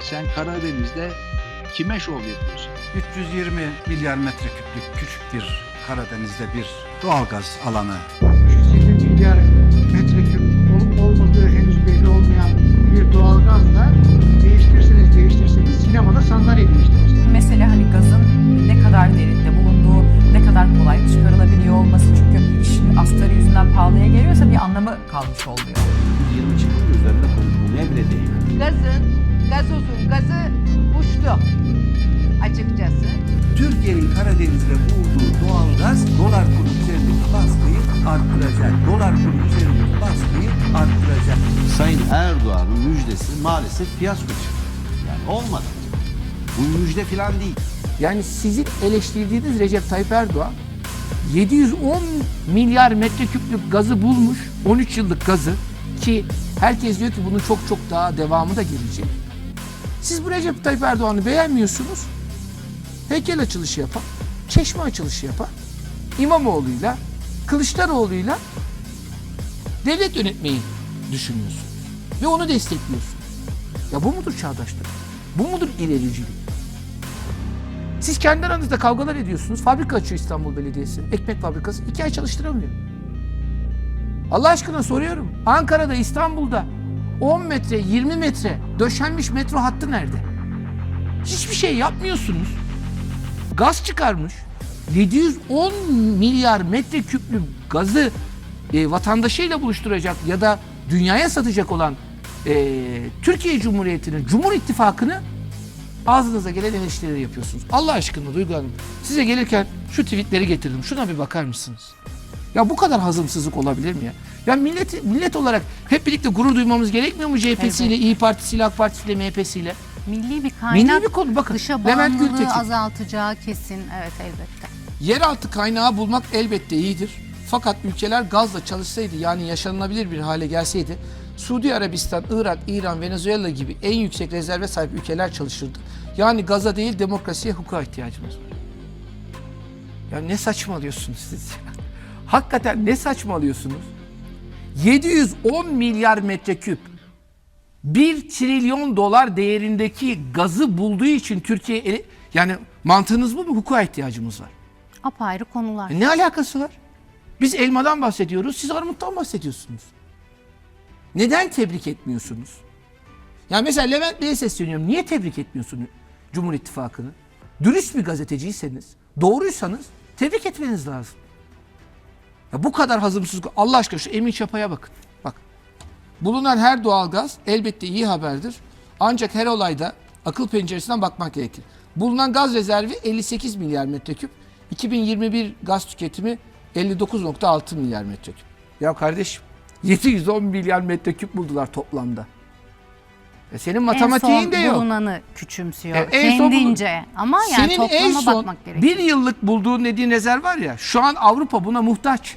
Sen Karadeniz'de kime şov yapıyorsun? 320 milyar metreküplük küçük bir Karadeniz'de bir doğalgaz alanı 320 milyar metreküp olup olmadığı henüz belli olmayan bir doğalgazla değiştirirseniz değiştirseniz sinemada sandalye değiştirirsiniz. Mesele hani gazın ne kadar derinde bulunduğu, ne kadar kolay çıkarılabiliyor olması. Çünkü işin astarı yüzünden pahalıya geliyorsa bir anlamı kalmış oluyor. Açıkçası. Türkiye'nin Karadeniz'de bulduğu doğalgaz dolar kuru üzerindeki baskıyı arttıracak. Dolar kuru üzerindeki baskıyı arttıracak. Sayın Erdoğan'ın müjdesi maalesef fiyasko çıktı. Yani olmadı. Bu müjde falan değil. Yani sizin eleştirdiğiniz Recep Tayyip Erdoğan 710 milyar metreküplük gazı bulmuş. 13 yıllık gazı ki herkes diyor ki bunun çok çok daha devamı da gelecek. Siz bu Recep Tayyip Erdoğan'ı beğenmiyorsunuz. Heykel açılışı yapan, çeşme açılışı yapan İmamoğlu'yla, Kılıçdaroğlu'yla devlet yönetmeyi düşünüyorsunuz. Ve onu destekliyorsunuz. Ya bu mudur çağdaşlık? Bu mudur ilericilik? Siz kendi aranızda kavgalar ediyorsunuz. Fabrika açıyor İstanbul Belediyesi. Ekmek fabrikası. iki ay çalıştıramıyor. Allah aşkına soruyorum. Ankara'da, İstanbul'da 10 metre, 20 metre döşenmiş metro hattı nerede? Hiçbir şey yapmıyorsunuz. Gaz çıkarmış. 710 milyar metreküplü gazı e, vatandaşıyla buluşturacak ya da dünyaya satacak olan e, Türkiye Cumhuriyeti'nin Cumhur İttifakı'nı ağzınıza gelen eleştirileri yapıyorsunuz. Allah aşkına Duygu Hanım size gelirken şu tweetleri getirdim. Şuna bir bakar mısınız? Ya bu kadar hazımsızlık olabilir mi ya? Ya millet, millet olarak hep birlikte gurur duymamız gerekmiyor mu CHP'siyle, İyi Partisi'yle, AK Partisi'yle, MHP'siyle? Milli bir kaynak Milli bir konu bakın. dışa Levent bağımlılığı Gültekin. azaltacağı kesin. Evet elbette. Yeraltı kaynağı bulmak elbette iyidir. Fakat ülkeler gazla çalışsaydı yani yaşanılabilir bir hale gelseydi Suudi Arabistan, Irak, İran, Venezuela gibi en yüksek rezerve sahip ülkeler çalışırdı. Yani gaza değil demokrasiye, hukuka ihtiyacımız var. Ya ne saçmalıyorsunuz siz ya? Hakikaten ne saçmalıyorsunuz? 710 milyar metreküp 1 trilyon dolar değerindeki gazı bulduğu için Türkiye ele- yani mantığınız bu mu? Hukuka ihtiyacımız var. Apayrı konular. E Ne alakası var? Biz elmadan bahsediyoruz, siz armuttan bahsediyorsunuz. Neden tebrik etmiyorsunuz? Ya mesela Levent Bey'e sesleniyorum. Niye tebrik etmiyorsunuz Cumhur İttifakı'nı? Dürüst bir gazeteciyseniz, doğruysanız tebrik etmeniz lazım. Ya bu kadar hazımsızlık. Allah aşkına şu Emin Çapa'ya bakın. Bulunan her doğalgaz elbette iyi haberdir. Ancak her olayda akıl penceresinden bakmak gerekir. Bulunan gaz rezervi 58 milyar metreküp. 2021 gaz tüketimi 59.6 milyar metreküp. Ya kardeşim 710 milyar metreküp buldular toplamda. E senin matematiğin en son de yok. bulunanı küçümsüyor. E, en son Kendince. Ama yani Senin en toplama son bakmak gerekiyor. bir yıllık bulduğun dediğin rezerv var ya şu an Avrupa buna muhtaç.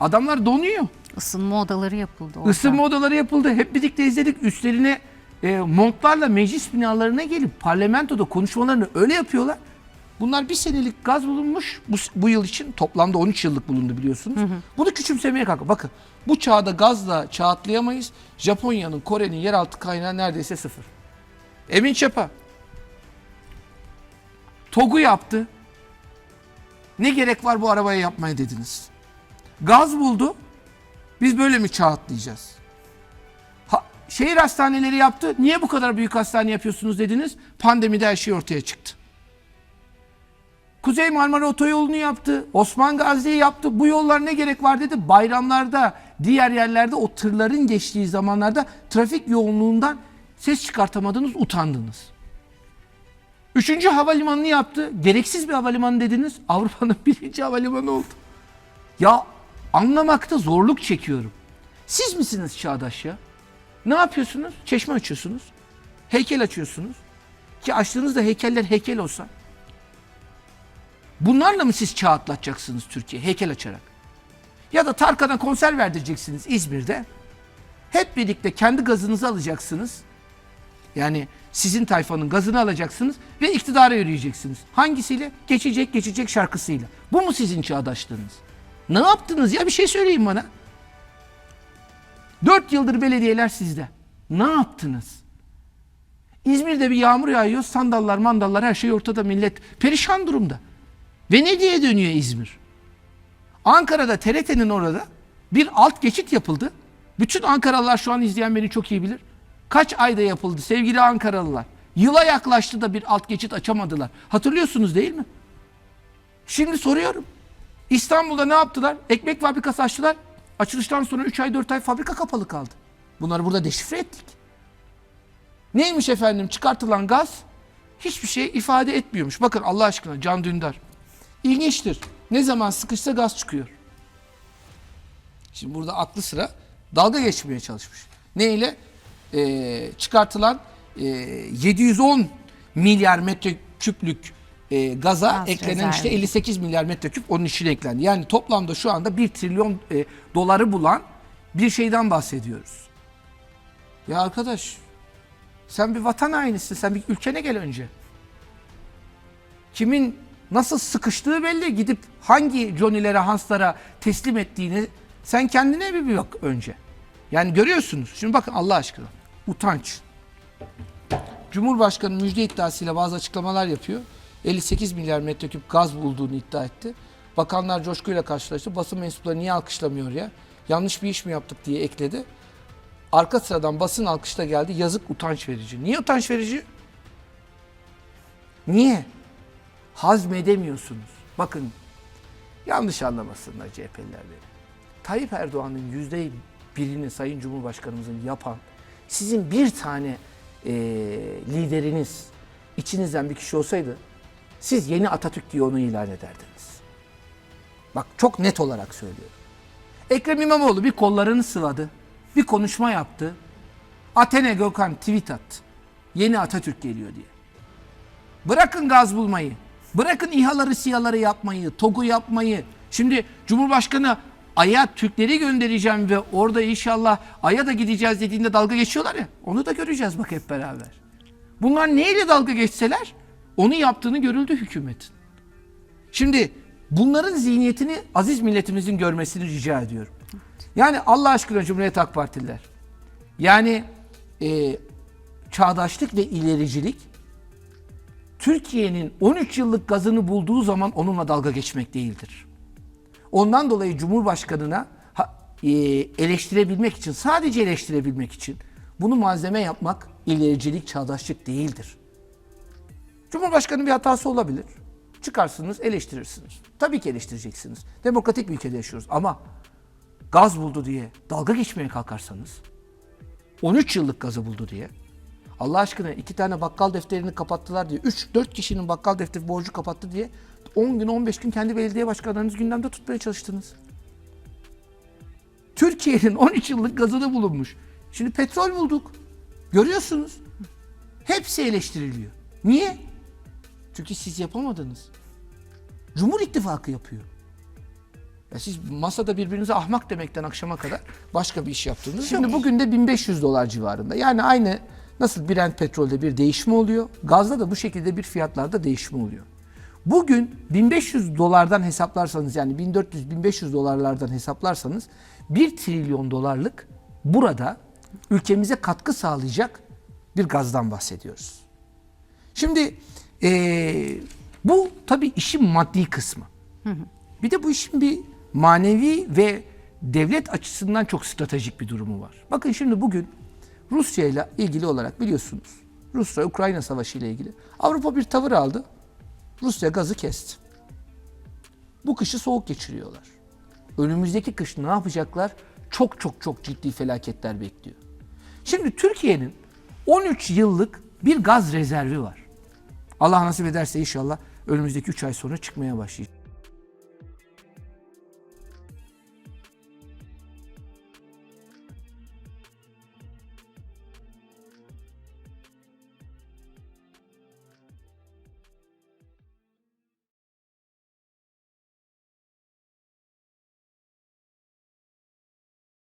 Adamlar donuyor. Isınma odaları yapıldı orada. Isınma odaları yapıldı. Hep birlikte izledik. Üstlerine e, montlarla meclis binalarına gelip parlamentoda konuşmalarını öyle yapıyorlar. Bunlar bir senelik gaz bulunmuş bu, bu yıl için. Toplamda 13 yıllık bulundu biliyorsunuz. Bunu küçümsemeye kalkın. Bakın bu çağda gazla çağ atlayamayız. Japonya'nın, Kore'nin yeraltı kaynağı neredeyse sıfır. Emin Çapa. TOG'u yaptı. Ne gerek var bu arabayı yapmaya dediniz. Gaz buldu. Biz böyle mi çağ atlayacağız? Ha, şehir hastaneleri yaptı. Niye bu kadar büyük hastane yapıyorsunuz dediniz. Pandemide her şey ortaya çıktı. Kuzey Marmara Otoyolu'nu yaptı. Osman Gazi'yi yaptı. Bu yollar ne gerek var dedi. Bayramlarda, diğer yerlerde o tırların geçtiği zamanlarda trafik yoğunluğundan ses çıkartamadınız, utandınız. Üçüncü havalimanını yaptı. Gereksiz bir havalimanı dediniz. Avrupa'nın birinci havalimanı oldu. Ya anlamakta zorluk çekiyorum. Siz misiniz çağdaş ya? Ne yapıyorsunuz? Çeşme açıyorsunuz. Heykel açıyorsunuz. Ki açtığınızda heykeller heykel olsa. Bunlarla mı siz çağ atlatacaksınız Türkiye heykel açarak? Ya da Tarkan'a konser verdireceksiniz İzmir'de. Hep birlikte kendi gazınızı alacaksınız. Yani sizin tayfanın gazını alacaksınız ve iktidara yürüyeceksiniz. Hangisiyle? Geçecek geçecek şarkısıyla. Bu mu sizin çağdaşlığınız? Ne yaptınız ya bir şey söyleyin bana. Dört yıldır belediyeler sizde. Ne yaptınız? İzmir İzmir'de bir yağmur yağıyor. Sandallar, mandallar her şey ortada. Millet perişan durumda. Ve ne diye dönüyor İzmir? Ankara'da TRT'nin orada bir alt geçit yapıldı. Bütün Ankaralılar şu an izleyen beni çok iyi bilir. Kaç ayda yapıldı sevgili Ankaralılar? Yıla yaklaştı da bir alt geçit açamadılar. Hatırlıyorsunuz değil mi? Şimdi soruyorum. İstanbul'da ne yaptılar? Ekmek fabrikası açtılar. Açılıştan sonra 3 ay 4 ay fabrika kapalı kaldı. Bunları burada deşifre ettik. Neymiş efendim çıkartılan gaz hiçbir şey ifade etmiyormuş. Bakın Allah aşkına Can Dündar. İlginçtir. Ne zaman sıkışsa gaz çıkıyor. Şimdi burada aklı sıra dalga geçmeye çalışmış. Neyle? Ee, çıkartılan e, 710 milyar metreküplük e, gaza Gaz eklenen rezervi. işte 58 milyar metreküp onun içine eklendi. Yani toplamda şu anda 1 trilyon e, doları bulan bir şeyden bahsediyoruz. Ya arkadaş sen bir vatan hainisin. Sen bir ülkene gel önce. Kimin nasıl sıkıştığı belli. Gidip hangi Johnny'lere, Hans'lara teslim ettiğini sen kendine bir bak önce. Yani görüyorsunuz. Şimdi bakın Allah aşkına. Utanç. Cumhurbaşkanı müjde iddiasıyla bazı açıklamalar yapıyor. 58 milyar metreküp gaz bulduğunu iddia etti. Bakanlar coşkuyla karşılaştı. Basın mensupları niye alkışlamıyor ya? Yanlış bir iş mi yaptık diye ekledi. Arka sıradan basın alkışla geldi. Yazık utanç verici. Niye utanç verici? Niye? Hazmedemiyorsunuz. Bakın yanlış anlamasınlar CHP'liler beni. Tayyip Erdoğan'ın yüzde birini Sayın Cumhurbaşkanımızın yapan sizin bir tane eee, lideriniz içinizden bir kişi olsaydı siz yeni Atatürk diye onu ilan ederdiniz. Bak çok net olarak söylüyorum. Ekrem İmamoğlu bir kollarını sıvadı. Bir konuşma yaptı. Athene Gökhan tweet attı. Yeni Atatürk geliyor diye. Bırakın gaz bulmayı. Bırakın İHA'ları SİHA'ları yapmayı, TOG'u yapmayı. Şimdi Cumhurbaşkanı Ay'a Türkleri göndereceğim ve orada inşallah Ay'a da gideceğiz dediğinde dalga geçiyorlar ya. Onu da göreceğiz bak hep beraber. Bunlar neyle dalga geçseler onu yaptığını görüldü hükümetin. Şimdi bunların zihniyetini aziz milletimizin görmesini rica ediyorum. Yani Allah aşkına Cumhuriyet Halk Partililer. Yani e, çağdaşlık ve ilericilik Türkiye'nin 13 yıllık gazını bulduğu zaman onunla dalga geçmek değildir. Ondan dolayı Cumhurbaşkanına e, eleştirebilmek için, sadece eleştirebilmek için bunu malzeme yapmak ilericilik, çağdaşlık değildir. Cumhurbaşkanı bir hatası olabilir. Çıkarsınız, eleştirirsiniz. Tabii ki eleştireceksiniz. Demokratik bir ülkede yaşıyoruz ama gaz buldu diye dalga geçmeye kalkarsanız 13 yıllık gazı buldu diye Allah aşkına iki tane bakkal defterini kapattılar diye 3-4 kişinin bakkal defteri borcu kapattı diye 10 gün 15 gün kendi belediye başkanlarınız gündemde tutmaya çalıştınız. Türkiye'nin 13 yıllık gazını bulunmuş. Şimdi petrol bulduk. Görüyorsunuz. Hepsi eleştiriliyor. Niye? Çünkü siz yapamadınız. Cumhur İttifakı yapıyor. Ya siz masada birbirinize ahmak demekten akşama kadar başka bir iş yaptınız. Şimdi bugün de 1500 dolar civarında. Yani aynı nasıl Brent petrolde bir değişme oluyor. Gazda da bu şekilde bir fiyatlarda değişme oluyor. Bugün 1500 dolardan hesaplarsanız yani 1400-1500 dolarlardan hesaplarsanız 1 trilyon dolarlık burada ülkemize katkı sağlayacak bir gazdan bahsediyoruz. Şimdi eee, bu tabii işin maddi kısmı. Bir de bu işin bir manevi ve devlet açısından çok stratejik bir durumu var. Bakın şimdi bugün Rusya ile ilgili olarak biliyorsunuz. Rusya-Ukrayna savaşı ile ilgili Avrupa bir tavır aldı. Rusya gazı kesti. Bu kışı soğuk geçiriyorlar. Önümüzdeki kış ne yapacaklar? Çok çok çok ciddi felaketler bekliyor. Şimdi Türkiye'nin 13 yıllık bir gaz rezervi var. Allah nasip ederse inşallah önümüzdeki 3 ay sonra çıkmaya başlayacak.